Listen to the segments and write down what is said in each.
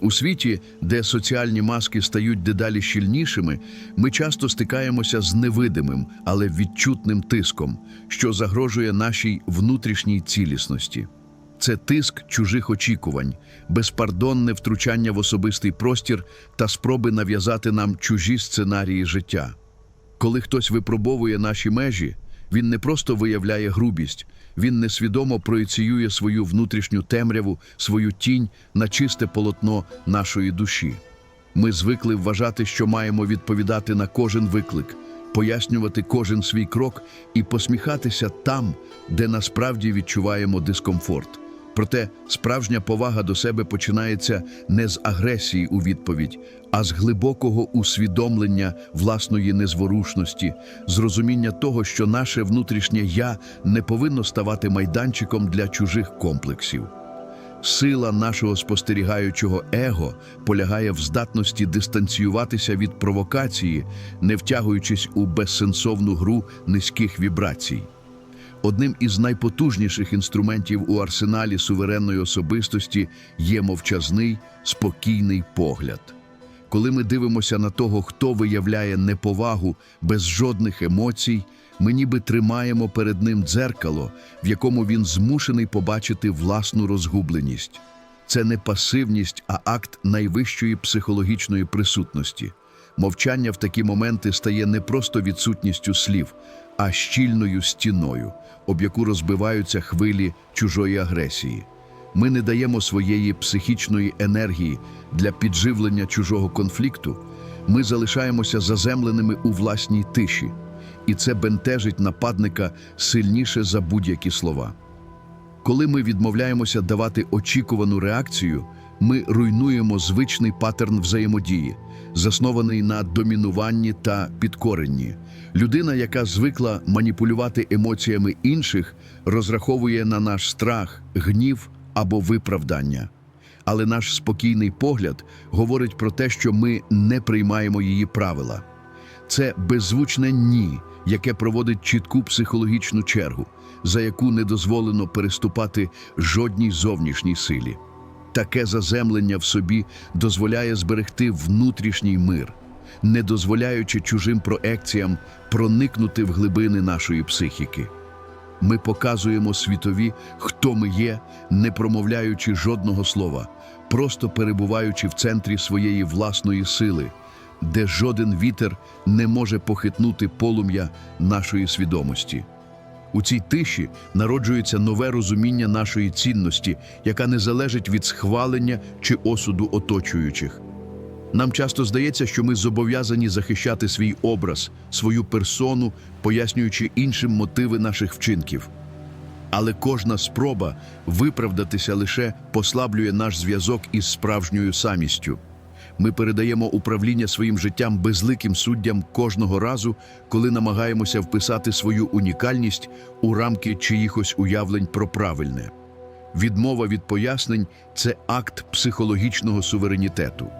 У світі, де соціальні маски стають дедалі щільнішими, ми часто стикаємося з невидимим, але відчутним тиском, що загрожує нашій внутрішній цілісності. Це тиск чужих очікувань, безпардонне втручання в особистий простір та спроби нав'язати нам чужі сценарії життя. Коли хтось випробовує наші межі, він не просто виявляє грубість, він несвідомо проєціює свою внутрішню темряву, свою тінь на чисте полотно нашої душі. Ми звикли вважати, що маємо відповідати на кожен виклик, пояснювати кожен свій крок і посміхатися там, де насправді відчуваємо дискомфорт. Проте справжня повага до себе починається не з агресії у відповідь, а з глибокого усвідомлення власної незворушності, з розуміння того, що наше внутрішнє я не повинно ставати майданчиком для чужих комплексів. Сила нашого спостерігаючого его полягає в здатності дистанціюватися від провокації, не втягуючись у безсенсовну гру низьких вібрацій. Одним із найпотужніших інструментів у арсеналі суверенної особистості є мовчазний, спокійний погляд. Коли ми дивимося на того, хто виявляє неповагу без жодних емоцій, ми ніби тримаємо перед ним дзеркало, в якому він змушений побачити власну розгубленість. Це не пасивність, а акт найвищої психологічної присутності. Мовчання в такі моменти стає не просто відсутністю слів, а щільною стіною, об яку розбиваються хвилі чужої агресії. Ми не даємо своєї психічної енергії для підживлення чужого конфлікту, ми залишаємося заземленими у власній тиші, і це бентежить нападника сильніше за будь-які слова. Коли ми відмовляємося давати очікувану реакцію, ми руйнуємо звичний паттерн взаємодії, заснований на домінуванні та підкоренні. Людина, яка звикла маніпулювати емоціями інших, розраховує на наш страх, гнів або виправдання. Але наш спокійний погляд говорить про те, що ми не приймаємо її правила. Це беззвучне ні, яке проводить чітку психологічну чергу, за яку не дозволено переступати жодній зовнішній силі. Таке заземлення в собі дозволяє зберегти внутрішній мир, не дозволяючи чужим проекціям проникнути в глибини нашої психіки. Ми показуємо світові, хто ми є, не промовляючи жодного слова, просто перебуваючи в центрі своєї власної сили, де жоден вітер не може похитнути полум'я нашої свідомості. У цій тиші народжується нове розуміння нашої цінності, яка не залежить від схвалення чи осуду оточуючих. Нам часто здається, що ми зобов'язані захищати свій образ, свою персону, пояснюючи іншим мотиви наших вчинків. Але кожна спроба виправдатися лише послаблює наш зв'язок із справжньою самістю. Ми передаємо управління своїм життям безликим суддям кожного разу, коли намагаємося вписати свою унікальність у рамки чиїхось уявлень про правильне. Відмова від пояснень це акт психологічного суверенітету.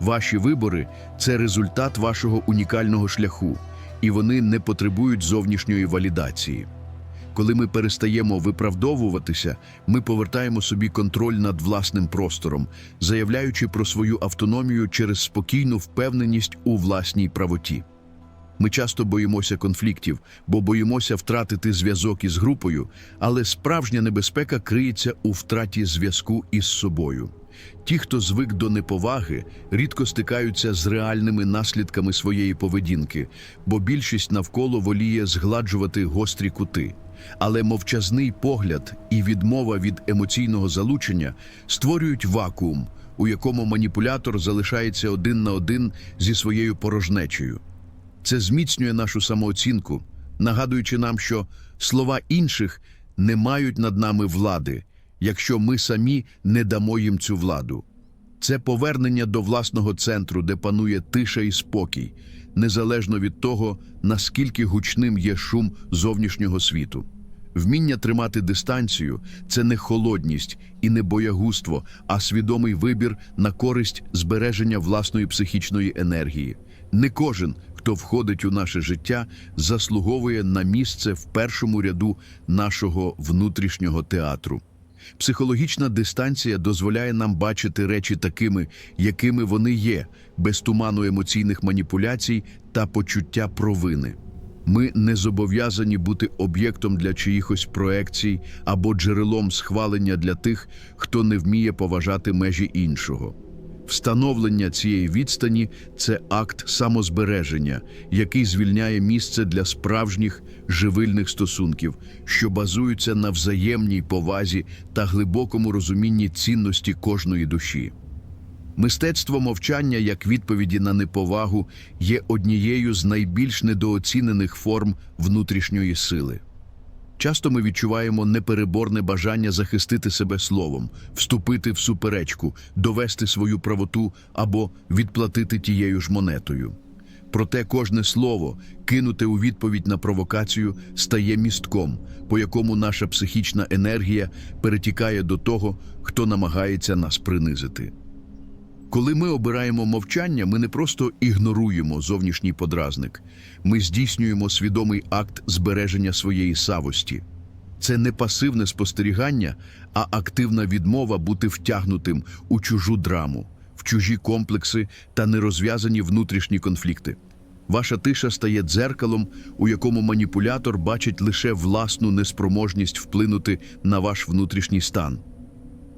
Ваші вибори це результат вашого унікального шляху, і вони не потребують зовнішньої валідації. Коли ми перестаємо виправдовуватися, ми повертаємо собі контроль над власним простором, заявляючи про свою автономію через спокійну впевненість у власній правоті. Ми часто боїмося конфліктів, бо боїмося втратити зв'язок із групою, але справжня небезпека криється у втраті зв'язку із собою. Ті, хто звик до неповаги, рідко стикаються з реальними наслідками своєї поведінки, бо більшість навколо воліє згладжувати гострі кути. Але мовчазний погляд і відмова від емоційного залучення створюють вакуум, у якому маніпулятор залишається один на один зі своєю порожнечею. Це зміцнює нашу самооцінку, нагадуючи нам, що слова інших не мають над нами влади, якщо ми самі не дамо їм цю владу. Це повернення до власного центру, де панує тиша і спокій, незалежно від того, наскільки гучним є шум зовнішнього світу. Вміння тримати дистанцію це не холодність і не боягузтво, а свідомий вибір на користь збереження власної психічної енергії. Не кожен, хто входить у наше життя, заслуговує на місце в першому ряду нашого внутрішнього театру. Психологічна дистанція дозволяє нам бачити речі такими, якими вони є, без туману емоційних маніпуляцій та почуття провини. Ми не зобов'язані бути об'єктом для чиїхось проекцій або джерелом схвалення для тих, хто не вміє поважати межі іншого. Встановлення цієї відстані це акт самозбереження, який звільняє місце для справжніх живильних стосунків, що базуються на взаємній повазі та глибокому розумінні цінності кожної душі. Мистецтво мовчання як відповіді на неповагу є однією з найбільш недооцінених форм внутрішньої сили. Часто ми відчуваємо непереборне бажання захистити себе словом, вступити в суперечку, довести свою правоту або відплатити тією ж монетою. Проте кожне слово, кинуте у відповідь на провокацію, стає містком, по якому наша психічна енергія перетікає до того, хто намагається нас принизити. Коли ми обираємо мовчання, ми не просто ігноруємо зовнішній подразник, ми здійснюємо свідомий акт збереження своєї савості. Це не пасивне спостерігання, а активна відмова бути втягнутим у чужу драму, в чужі комплекси та нерозв'язані внутрішні конфлікти. Ваша тиша стає дзеркалом, у якому маніпулятор бачить лише власну неспроможність вплинути на ваш внутрішній стан.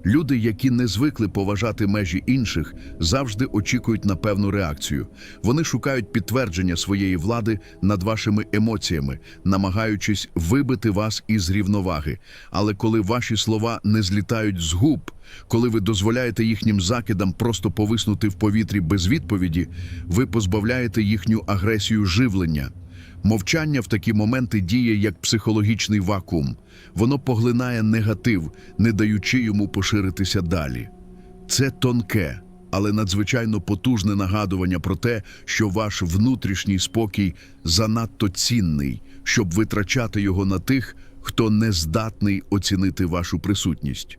Люди, які не звикли поважати межі інших, завжди очікують на певну реакцію. Вони шукають підтвердження своєї влади над вашими емоціями, намагаючись вибити вас із рівноваги. Але коли ваші слова не злітають з губ, коли ви дозволяєте їхнім закидам просто повиснути в повітрі без відповіді, ви позбавляєте їхню агресію живлення. Мовчання в такі моменти діє як психологічний вакуум. Воно поглинає негатив, не даючи йому поширитися далі. Це тонке, але надзвичайно потужне нагадування про те, що ваш внутрішній спокій занадто цінний, щоб витрачати його на тих, хто не здатний оцінити вашу присутність.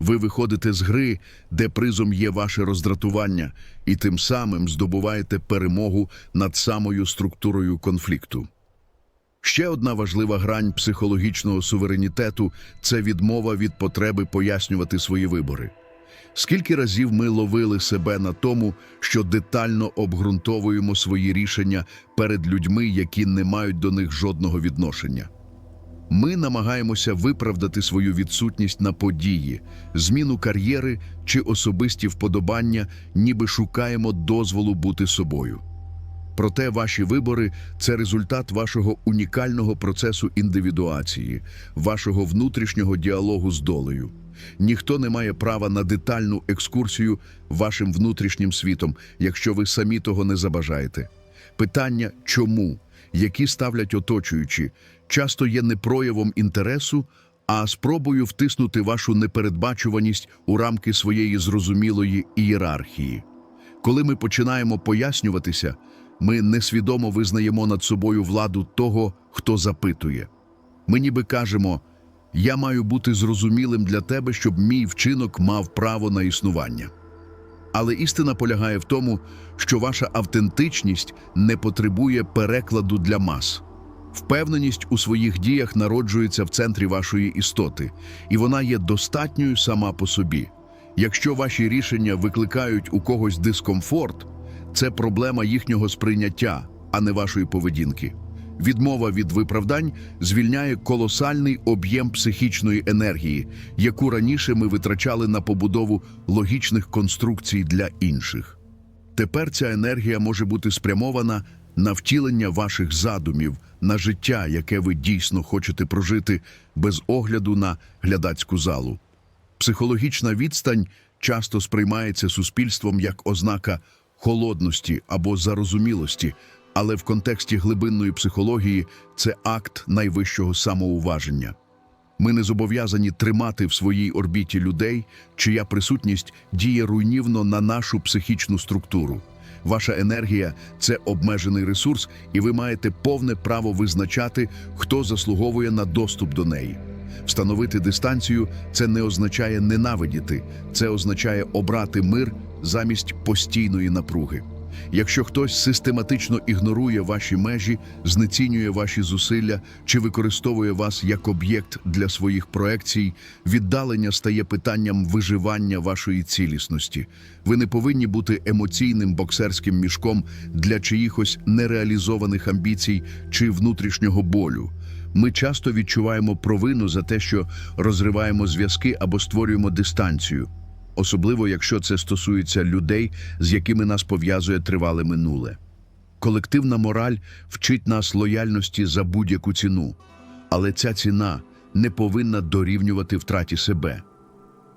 Ви виходите з гри, де призом є ваше роздратування, і тим самим здобуваєте перемогу над самою структурою конфлікту. Ще одна важлива грань психологічного суверенітету це відмова від потреби пояснювати свої вибори. Скільки разів ми ловили себе на тому, що детально обґрунтовуємо свої рішення перед людьми, які не мають до них жодного відношення. Ми намагаємося виправдати свою відсутність на події, зміну кар'єри чи особисті вподобання, ніби шукаємо дозволу бути собою. Проте ваші вибори це результат вашого унікального процесу індивідуації, вашого внутрішнього діалогу з долею. Ніхто не має права на детальну екскурсію вашим внутрішнім світом, якщо ви самі того не забажаєте. Питання чому, які ставлять оточуючі, часто є не проявом інтересу, а спробою втиснути вашу непередбачуваність у рамки своєї зрозумілої ієрархії. Коли ми починаємо пояснюватися, ми несвідомо визнаємо над собою владу того, хто запитує. Ми ніби кажемо: Я маю бути зрозумілим для тебе, щоб мій вчинок мав право на існування. Але істина полягає в тому, що ваша автентичність не потребує перекладу для мас. Впевненість у своїх діях народжується в центрі вашої істоти, і вона є достатньою сама по собі. Якщо ваші рішення викликають у когось дискомфорт, це проблема їхнього сприйняття, а не вашої поведінки. Відмова від виправдань звільняє колосальний об'єм психічної енергії, яку раніше ми витрачали на побудову логічних конструкцій для інших. Тепер ця енергія може бути спрямована на втілення ваших задумів, на життя, яке ви дійсно хочете прожити, без огляду на глядацьку залу. Психологічна відстань часто сприймається суспільством як ознака холодності або зарозумілості, але в контексті глибинної психології це акт найвищого самоуваження. Ми не зобов'язані тримати в своїй орбіті людей, чия присутність діє руйнівно на нашу психічну структуру. Ваша енергія це обмежений ресурс, і ви маєте повне право визначати, хто заслуговує на доступ до неї. Встановити дистанцію це не означає ненавидіти, це означає обрати мир замість постійної напруги. Якщо хтось систематично ігнорує ваші межі, знецінює ваші зусилля чи використовує вас як об'єкт для своїх проекцій, віддалення стає питанням виживання вашої цілісності. Ви не повинні бути емоційним боксерським мішком для чиїхось нереалізованих амбіцій чи внутрішнього болю. Ми часто відчуваємо провину за те, що розриваємо зв'язки або створюємо дистанцію особливо якщо це стосується людей, з якими нас пов'язує тривале минуле. Колективна мораль вчить нас лояльності за будь-яку ціну, але ця ціна не повинна дорівнювати втраті себе.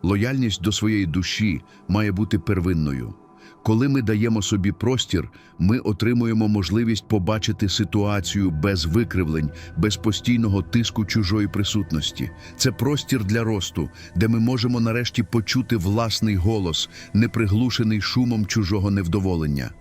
Лояльність до своєї душі має бути первинною. Коли ми даємо собі простір, ми отримуємо можливість побачити ситуацію без викривлень, без постійного тиску чужої присутності. Це простір для росту, де ми можемо нарешті почути власний голос, не приглушений шумом чужого невдоволення.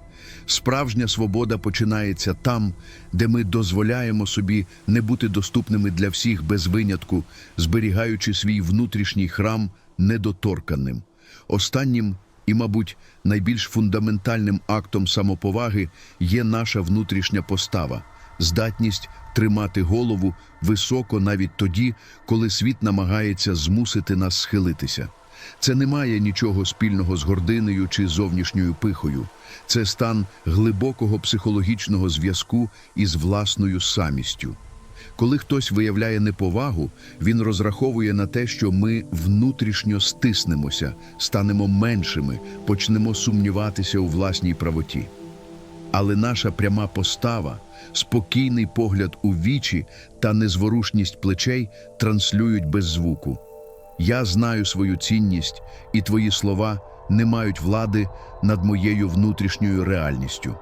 Справжня свобода починається там, де ми дозволяємо собі не бути доступними для всіх без винятку, зберігаючи свій внутрішній храм недоторканим. Останнім і, мабуть, найбільш фундаментальним актом самоповаги є наша внутрішня постава, здатність тримати голову високо навіть тоді, коли світ намагається змусити нас схилитися. Це не має нічого спільного з гординою чи зовнішньою пихою. Це стан глибокого психологічного зв'язку із власною самістю. Коли хтось виявляє неповагу, він розраховує на те, що ми внутрішньо стиснемося, станемо меншими, почнемо сумніватися у власній правоті. Але наша пряма постава, спокійний погляд у вічі та незворушність плечей транслюють без звуку. Я знаю свою цінність, і твої слова не мають влади над моєю внутрішньою реальністю.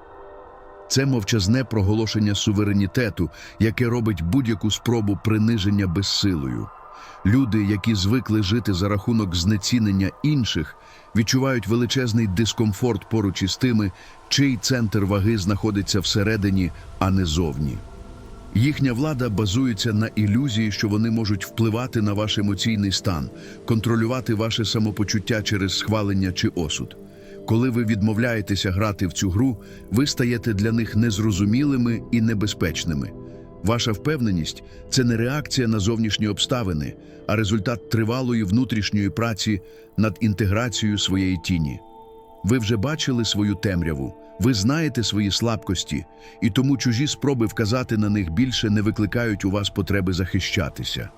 Це мовчазне проголошення суверенітету, яке робить будь-яку спробу приниження безсилою. Люди, які звикли жити за рахунок знецінення інших, відчувають величезний дискомфорт поруч із тими, чий центр ваги знаходиться всередині, а не зовні. Їхня влада базується на ілюзії, що вони можуть впливати на ваш емоційний стан, контролювати ваше самопочуття через схвалення чи осуд. Коли ви відмовляєтеся грати в цю гру, ви стаєте для них незрозумілими і небезпечними. Ваша впевненість це не реакція на зовнішні обставини, а результат тривалої внутрішньої праці над інтеграцією своєї тіні. Ви вже бачили свою темряву, ви знаєте свої слабкості, і тому чужі спроби вказати на них більше не викликають у вас потреби захищатися.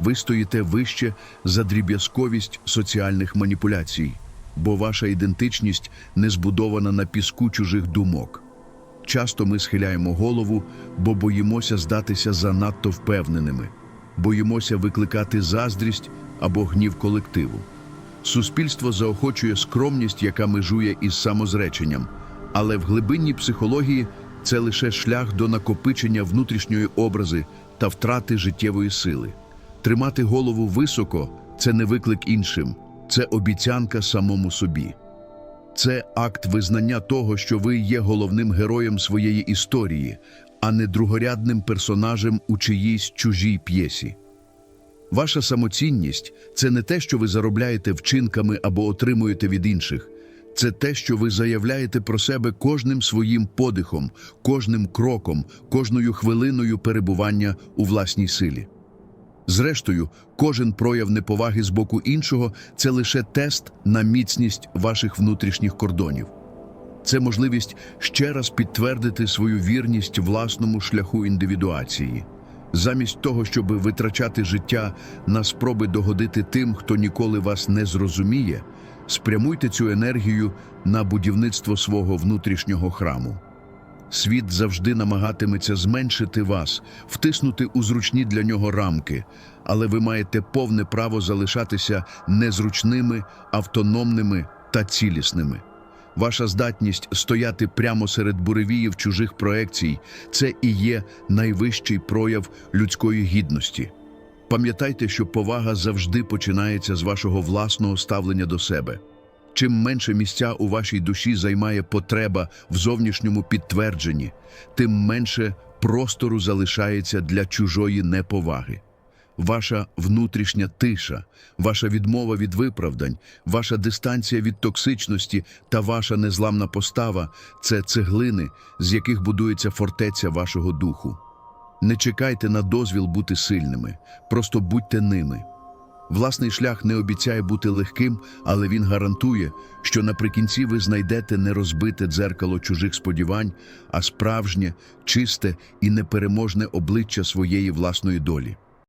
Ви стоїте вище за дріб'язковість соціальних маніпуляцій, бо ваша ідентичність не збудована на піску чужих думок. Часто ми схиляємо голову, бо боїмося здатися занадто впевненими, боїмося викликати заздрість або гнів колективу. Суспільство заохочує скромність, яка межує із самозреченням, але в глибинній психології це лише шлях до накопичення внутрішньої образи та втрати життєвої сили. Тримати голову високо це не виклик іншим, це обіцянка самому собі. Це акт визнання того, що ви є головним героєм своєї історії, а не другорядним персонажем у чиїсь чужій п'єсі. Ваша самоцінність це не те, що ви заробляєте вчинками або отримуєте від інших. Це те, що ви заявляєте про себе кожним своїм подихом, кожним кроком, кожною хвилиною перебування у власній силі. Зрештою, кожен прояв неповаги з боку іншого це лише тест на міцність ваших внутрішніх кордонів. Це можливість ще раз підтвердити свою вірність власному шляху індивідуації. Замість того, щоб витрачати життя на спроби догодити тим, хто ніколи вас не зрозуміє, спрямуйте цю енергію на будівництво свого внутрішнього храму. Світ завжди намагатиметься зменшити вас, втиснути у зручні для нього рамки, але ви маєте повне право залишатися незручними, автономними та цілісними. Ваша здатність стояти прямо серед буревіїв чужих проекцій це і є найвищий прояв людської гідності. Пам'ятайте, що повага завжди починається з вашого власного ставлення до себе. Чим менше місця у вашій душі займає потреба в зовнішньому підтвердженні, тим менше простору залишається для чужої неповаги. ваша внутрішня тиша, ваша відмова від виправдань, ваша дистанція від токсичності та ваша незламна постава це цеглини, з яких будується фортеця вашого духу. Не чекайте на дозвіл бути сильними, просто будьте ними. Власний шлях не обіцяє бути легким, але він гарантує, що наприкінці ви знайдете не розбите дзеркало чужих сподівань, а справжнє, чисте і непереможне обличчя своєї власної долі.